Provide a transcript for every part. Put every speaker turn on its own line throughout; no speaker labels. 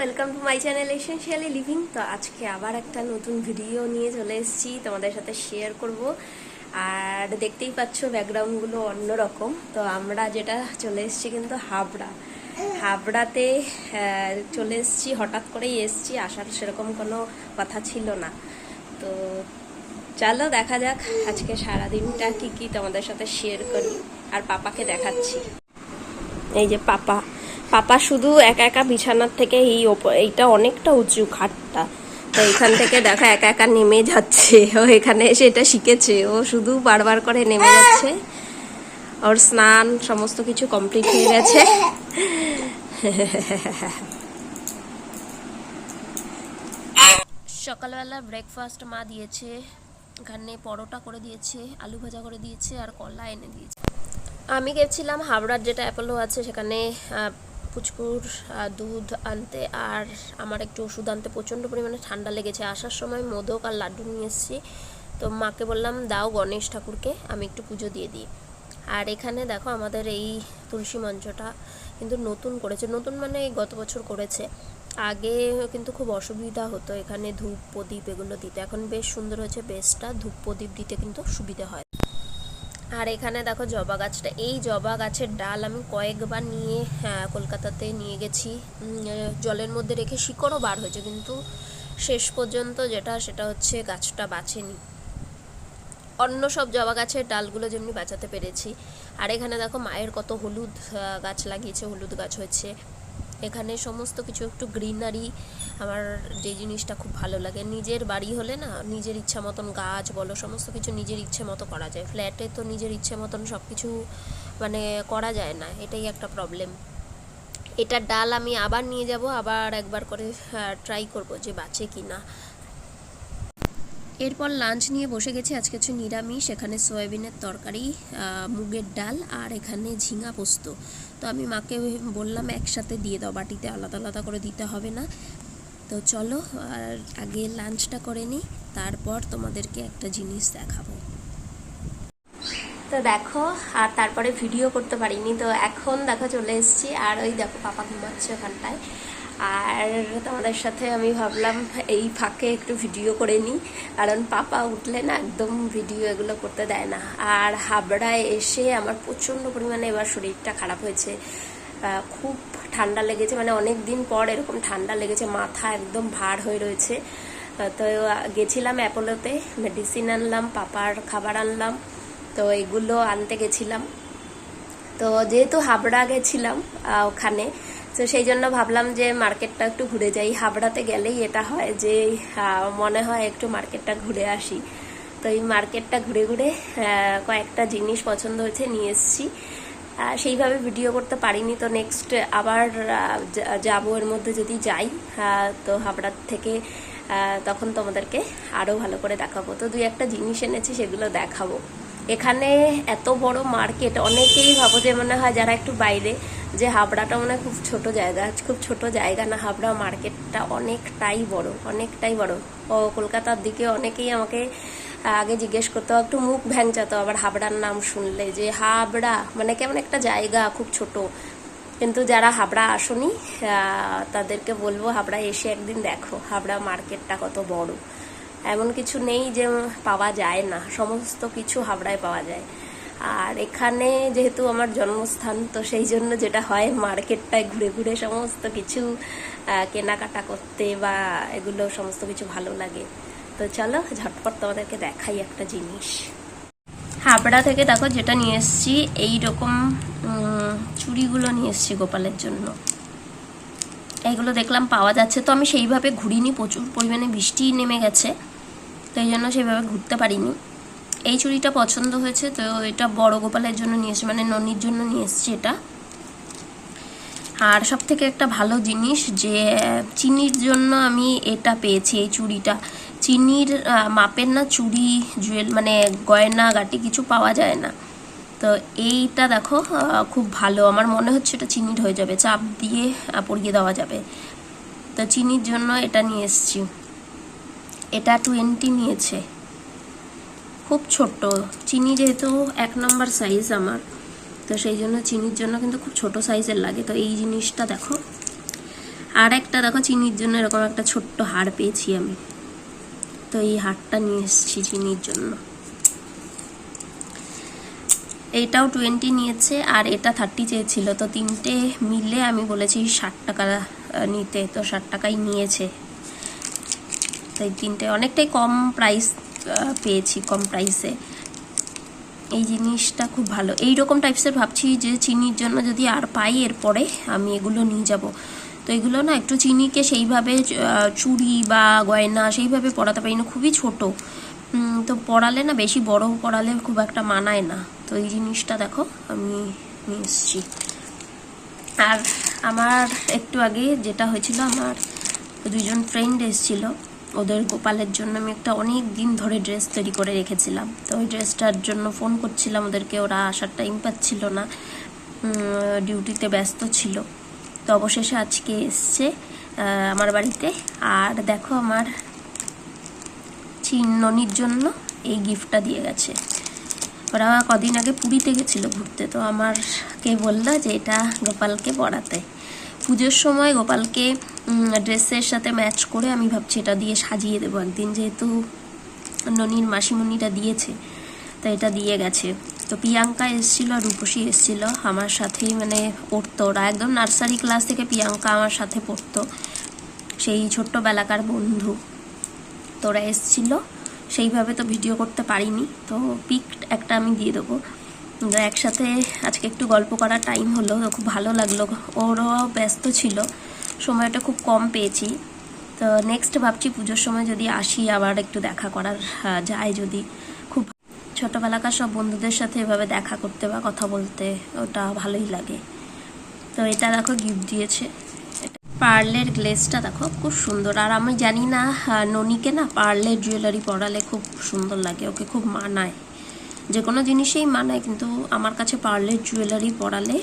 Welcome to my channel essentially living তো আজকে আবার একটা নতুন ভিডিও নিয়ে চলে এসেছি, তোমাদের সাথে শেয়ার করব। আর দেখতেই পাচ্ছ ব্যাকগ্রাউন্ডগুলো অন্যরকম। তো আমরা যেটা চলে এসেছি কিন্তু হাবড়া। হাবড়াতে চলে এসেছি, হঠাৎ করেই এসেছি। আসার সেরকম কোনো কথা ছিল না। তো চলো দেখা যাক, আজকে সারাদিনটা কি কি তোমাদের সাথে শেয়ার করি। আর পাপাকে দেখাচ্ছি। এই যে পাপা। পাপা শুধু একা একা বিছানার থেকে এই এইটা অনেকটা উঁচু খাটটা। তো এখান থেকে দেখা একা একা নেমে যাচ্ছে। ও এখানে এসে এটা শিখেছে। ও শুধু বারবার করে নেমে যাচ্ছে। ওর স্নান সমস্ত কিছু কমপ্লিট হয়ে গেছে। সকালবেলা ব্রেকফাস্ট মা দিয়েছে। এখানে পরোটা করে দিয়েছে, আলু ভাজা করে দিয়েছে আর কলা এনে দিয়েছে। আমি গেছিলাম হাওড়ার যেটা অ্যাপোলো আছে সেখানে পুচকুর দুধ আনতে আর আমার একটু ওষুধ আনতে প্রচণ্ড পরিমাণে ঠান্ডা লেগেছে। আসার সময় মোদক আর লাড্ডু নিয়ে এসেছি। তো মাকে বললাম, দাও গণেশ ঠাকুরকে, আমি একটু পুজো দিয়ে দিই। আর এখানে দেখো আমাদের এই তুলসী মঞ্চটা কিন্তু নতুন করেছে। নতুন মানে গত বছর করেছে। আগে কিন্তু খুব অসুবিধা হতো এখানে ধূপ, প্রদীপ এগুলো দিতে। এখন বেশ সুন্দর হয়েছে, বেশটা ধূপ, প্রদীপ দিতে কিন্তু সুবিধা হয়। আর এখানে দেখো জবা গাছটা। এই জবা গাছের ডাল আমি কয়েকবার নিয়ে হ্যাঁ, কলকাতাতে নিয়ে গেছি। জলের মধ্যে রেখে শিকড়ও বার হয়েছে কিন্তু শেষ পর্যন্ত যেটা সেটা হচ্ছে গাছটা বাঁচেনি। অন্য সব জবা গাছের ডালগুলো যেমনি বাঁচাতে পেরেছি। আর এখানে দেখো মায়ের কত হলুদ গাছ লাগিয়েছে হলুদ গাছ হয়েছে। এখানে সমস্ত কিছু, একটু গ্রিনারি আমার যে জিনিসটা খুব ভালো লাগে। নিজের বাড়ি হলে না, নিজের ইচ্ছা মতন গাছ বলো, সমস্ত কিছু নিজের ইচ্ছে মতো করা যায়। ফ্ল্যাটে তো নিজের ইচ্ছে মতন সব কিছু মানে করা যায় না, এটাই একটা প্রবলেম এটা ডাল আমি আবার নিয়ে যাব, আবার একবার করে ট্রাই করব যে বাঁচে কি না এরপর লাঞ্চ নিয়ে বসে গেছি আজকে হচ্ছে নিরামিষ, এখানে সয়াবিনের তরকারি মুগের ডাল আর এখানে ঝিঙা পোস্ত। তো আমি মাকে বললাম একসাথে দিয়ে দাও বাটিতে, আলাদা আলাদা করে দিতে হবে না। তো চলো, আর আগে লাঞ্চটা করে নিই, তারপর তোমাদেরকে একটা জিনিস দেখাবো। তো দেখো, আর তারপরে ভিডিও করতে পারিনি, তো এখন দেখো চলে এসেছি, আর ওই দেখো পাপা ঘুমাচ্ছে ওখানটায়। আর তোমাদের সাথে আমি ভাবলাম এই ফাঁকে একটু ভিডিও করে নিই, কারণ পাপা উঠলে না একদম ভিডিও এগুলো করতে দেয় না। আর হাবড়ায় এসে আমার প্রচণ্ড পরিমাণে এবার শরীরটা খারাপ হয়েছে। খুব ঠান্ডা লেগেছে মানে অনেক দিন পর এরকম ঠান্ডা লেগেছে, মাথা একদম ভার হয়ে রয়েছে। তো গেছিলাম অ্যাপোলোতে, মেডিসিন আনলাম, পাপার খাবার আনলাম, তো এগুলো আনতে গেছিলাম। তো যেহেতু হাবড়া গেছিলাম ওখানে তো সেই জন্য ভাবলাম যে মার্কেটটা একটু ঘুরে যাই। হাবড়াতে গেলেই এটা হয় যে মনে হয় একটু মার্কেটটা ঘুরে আসি। তো এই মার্কেটটা ঘুরে ঘুরে কয়েকটা জিনিস পছন্দ হয়েছে নিয়ে এসেছি। সেইভাবে ভিডিও করতে পারিনি, তো নেক্সট আবার যাব এর মধ্যে যদি যাই তো হাবড়ার থেকে তখন তোমাদেরকে আরও ভালো করে দেখাবো। তো দুই একটা জিনিস এনেছি, সেগুলো দেখাবো। এখানে এত বড় মার্কেট, অনেকেই ভাবো যে মনে হয় যারা একটু বাইরে, যে হাবড়াটা মনে হয় খুব ছোট জায়গা খুব ছোট জায়গা না, হাবড়া মার্কেটটা অনেকটাই বড় অনেকটাই বড়। ও কলকাতার দিকে অনেকেই আমাকে আগে জিজ্ঞেস করতো, একটু মুখ ভ্যাংচাতো, আবার হাবড়ার নাম শুনলে, যে হাবড়া মানে কেমন একটা জায়গা, খুব ছোট। কিন্তু যারা হাবড়া আসনি তাদেরকে বলব হাবড়া এসে একদিন দেখো, হাবড়া মার্কেটটা কত বড়। এমন কিছু নেই যে পাওয়া যায় না। সমস্ত কিছু হাবড়ায় পাওয়া যায়। আর এখানে যেহেতু আমার জন্মস্থান, তো সেই জন্য যেটা হয়, মার্কেটটায় ঘুরে ঘুরে সমস্ত কিছু কেনাকাটা করতে বা এগুলো সমস্ত কিছু ভালো লাগে। তো চলো, ঝটপট তোমাদেরকে দেখাই একটা জিনিস। হাবড়া থেকে দেখো, যেটা নিয়ে এসেছি, এইরকম চুড়িগুলো নিয়ে এসেছি গোপালের জন্য। এইগুলো দেখলাম পাওয়া যাচ্ছে। তো আমি সেইভাবে ঘুরিনি প্রচুর পরিমাণে, বৃষ্টি নেমে গেছে। তো এই জন্য সেইভাবে ঘুরতে পারিনি। এই চুড়িটা পছন্দ হয়েছে, তো এটা বড় গোপালের জন্য নিয়ে এসেছি মানে ননির জন্য নিয়ে এসেছি এটা। আর সব থেকে একটা ভালো জিনিস যে, চিনির জন্য আমি এটা পেয়েছি এই চুড়িটা। চিনির মাপের না চুড়ি, জুয়েল মানে গয়না, গাটি কিছু পাওয়া যায় না। তো এইটা দেখো খুব ভালো। আমার মনে হচ্ছে এটা চিনির হয়ে যাবে। চাপ দিয়ে পরিয়ে দেওয়া যাবে। তো চিনির জন্য এটা নিয়ে এসেছি। এটা টোয়েন্টি নিয়েছে। খুব ছোট্ট। চিনি যেহেতু এক নম্বর সাইজ আমার, তো সেই জন্য চিনির জন্য কিন্তু খুব ছোট সাইজের লাগে। তো এই জিনিসটা দেখো। আর একটা দেখো, চিনির জন্য এরকম একটা ছোট্ট হাড় পেয়েছি আমি। তো এই হাড়টা নিয়ে এসেছি চিনির জন্য। এইটাও টোয়েন্টি নিয়েছে আর এটা থার্টি চেয়েছিল। তো তিনটে মিলে আমি বলেছি ষাট টাকা নিতে। তো ষাট টাকাই নিয়েছে। তো এই তিনটে অনেকটাই কম প্রাইস পেয়েছি কম প্রাইসে এই জিনিসটা খুব ভালো। এই রকম টাইপসের ভাবছি যে চিনির জন্য যদি আর পাই, এরপরে আমি এগুলো নিয়ে যাব। তো এগুলো না একটু চিনিকে সেইভাবে চুড়ি বা গয়না সেইভাবে পরাতে পারি না। খুবই ছোট। তো পড়ালে না, বেশি বড় পড়ালে খুব একটা মানায় না। তো এই জিনিসটা দেখো, আমি নিয়ে এসেছি। আর আমার একটু আগে যেটা হয়েছিল, আমার দুজন ফ্রেন্ড এসেছিল। ওদের গোপালের জন্য আমি একটা অনেক দিন ধরে ড্রেস তৈরি করে রেখেছিলাম। তো ওই ড্রেসটার জন্য ফোন করছিলাম ওদেরকে, ওরা আসার টাইম পাচ্ছিল না। ডিউটিতে ব্যস্ত ছিল। তো অবশেষে আজকে এসছে আমার বাড়িতে। আর দেখো আমার চিন্ননির জন্য এই গিফটটা দিয়ে গেছে। ওরা কদিন আগে পুরীতে গেছিল ঘুরতে, তো আমারকে বলল যে এটা গোপালকে পড়াতে। পুজোর সময় গোপালকে ড্রেসের সাথে ম্যাচ করে আমি ভাবছি এটা দিয়ে সাজিয়ে দেবো একদিন, যেহেতু ননির মাসিমণিটা দিয়েছে, তো এটা দিয়ে গেছে। তো প্রিয়াঙ্কা এসেছিল আর রূপসী এসেছিল আমার সাথেই মানে পড়তো ওরা। একদম নার্সারি ক্লাস থেকে প্রিয়াঙ্কা আমার সাথে পড়তো। সেই ছোট্টবেলাকার বন্ধু। তোরা এসছিল, সেইভাবে তো ভিডিও করতে পারিনি। তো পিক একটা আমি দিয়ে দেবো। একসাথে আজকে একটু গল্প করার টাইম হলো খুব ভালো লাগল। ওরও ব্যস্ত ছিল, সময়টা খুব কম পেয়েছি। তো নেক্সট ভাবছি পুজোর সময় যদি আসি, আবার একটু দেখা করার যায় যদি। খুব ছোটোবেলাকার সব বন্ধুদের সাথে এভাবে দেখা করতে বা কথা বলতে, ওটা ভালোই লাগে। তো এটা দেখো গিফট দিয়েছে। পার্লের গ্লেসটা দেখো, খুব সুন্দর। আর আমি জানি না ননিকে না পার্লের জুয়েলারি পরালে খুব সুন্দর লাগে, ওকে খুব মানায়। যে কোনো জিনিসেই মানায়, কিন্তু আমার কাছে পার্লের জুয়েলারি পরালে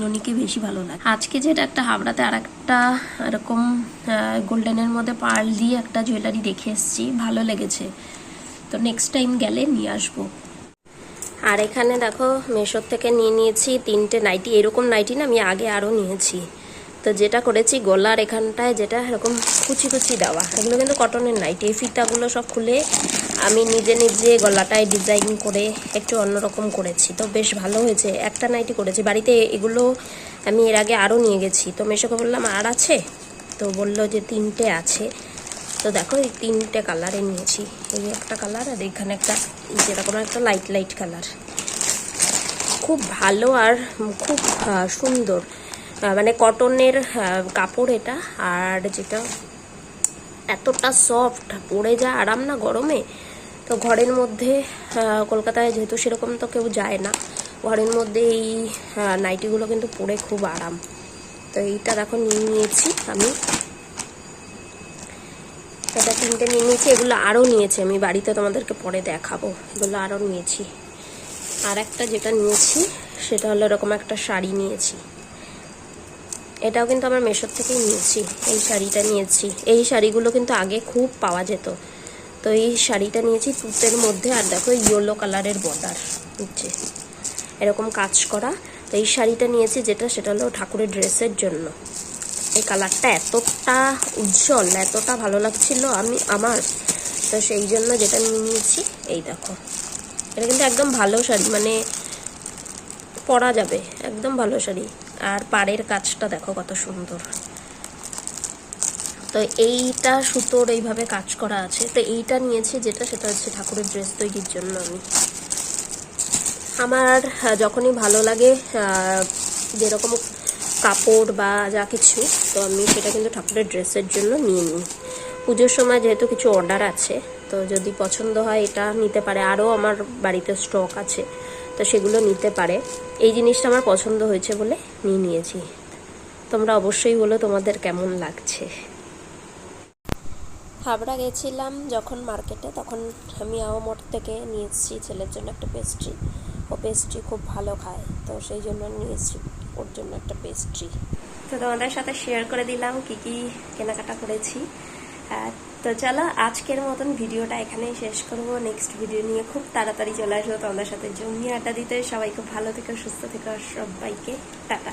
ননিকে বেশি ভালো লাগে। আজকে যেটা একটা হাবড়াতে আর একটা এরকম গোল্ডেনের মধ্যে পার্ল দিয়ে একটা জুয়েলারি দেখে এসেছি, ভালো লেগেছে। তো নেক্সট টাইম গেলে নিয়ে আসব। আর এখানে দেখো, মেশোর থেকে নিয়ে নিয়েছি তিনটে নাইটি এরকম নাইটি না আমি আগে আরও নিয়েছি। তো যেটা করেছি, গলার এখানটায় যেটা এরকম কুচি কুচি দেওয়া। এগুলো কিন্তু কটনের নাইট এই ফিতাগুলো সব খুলে আমি নিজে নিজে গলাটায় ডিজাইন করে একটু অন্যরকম করেছি। তো বেশ ভালো হয়েছে, একটা নাইটি করেছি। বাড়িতে এগুলো আমি এর আগে আরও নিয়ে গেছি। তো মেশোকে বললাম, আর আছে? তো বলল যে, তিনটে আছে। তো দেখো, এই তিনটে কালারে নিয়েছি। এই একটা কালার আর এখানে একটা যেরকম একটা লাইট লাইট কালার খুব ভালো আর খুব সুন্দর। মানে কটনের কাপড় এটা। আর যেটা এতটা সফট পরে যা আরাম না গরমে, তো ঘরের মধ্যে কলকাতায় যেহেতু সেরকম তো কেউ যায় না, ঘরের মধ্যে এই নাইটিগুলো কিন্তু পরে খুব আরাম। তো এইটা দেখো নিয়ে নিয়েছি আমি। এটা তিনটে নিয়ে নিয়েছি, এগুলো আরও নিয়েছি আমি, বাড়িতে তোমাদেরকে পরে দেখাবো। এগুলো আরও নিয়েছি। আর একটা যেটা নিয়েছি, সেটা হলো এরকম একটা শাড়ি নিয়েছি। এটাও কিন্তু আমার মেশোর থেকেই নিয়েছি, এই শাড়িটা নিয়েছি। এই শাড়িগুলো কিন্তু আগে খুব পাওয়া যেত। তো এই শাড়িটা নিয়েছি তুতের মধ্যে, আর দেখো ইয়েলো কালারের বর্ডার হচ্ছে এরকম কাজ করা। তো এই শাড়িটা নিয়েছি যেটা, সেটা হলো ঠাকুরের ড্রেসের জন্য। এই কালারটা এতটা উজ্জ্বল, এতটা ভালো লাগছিল আমি, আমার। তো সেই জন্য যেটা নিয়ে নিয়েছি, এই দেখো। এটা কিন্তু একদম ভালো শাড়ি মানে পরা যাবে, একদম ভালো শাড়ি। আর পাড়ের কাজটা দেখো কত সুন্দর। তো এইটা সুতোর এইভাবে কাজ করা আছে। তো এইটা নিয়েছি যেটা, সেটা হচ্ছে ঠাকুরের ড্রেস তৈরির জন্য আমি। আমার যখনই ভালো লাগে যেরকম কাপড় বা যা কিছু, তো আমি সেটা কিন্তু ঠাকুরের ড্রেসের জন্য নিয়ে নিই। পুজোর সময় যেহেতু কিছু অর্ডার আছে, তো যদি পছন্দ হয় এটা নিতে পারে। আরও আমার বাড়িতে স্টক আছে। তো সেগুলো নিতে পারে। এই জিনিসটা আমার পছন্দ হয়েছে বলে নিয়ে নিয়েছি। তোমরা অবশ্যই বলো তোমাদের কেমন লাগছে। হাবড়া গেছিলাম যখন মার্কেটে তখন আমি আওয়ামোট থেকে নিয়ে এসেছি ছেলের জন্য একটা পেস্ট্রি ও পেস্ট্রি খুব ভালো খায় তো সেই জন্য নিয়ে এসেছি ওর জন্য একটা পেস্ট্রি তো তোমাদের সাথে শেয়ার করে দিলাম কি কি কেনাকাটা করেছি। তো চলো, আজকের মতন ভিডিওটা এখানেই শেষ করব। নেক্সট ভিডিও নিয়ে খুব তাড়াতাড়ি চলে আসব তোমাদের সাথে। জমিয়ে আড্ডা দিতে সবাই খুব ভালো থেকো, সুস্থ থেকো সবাইকে টাটা।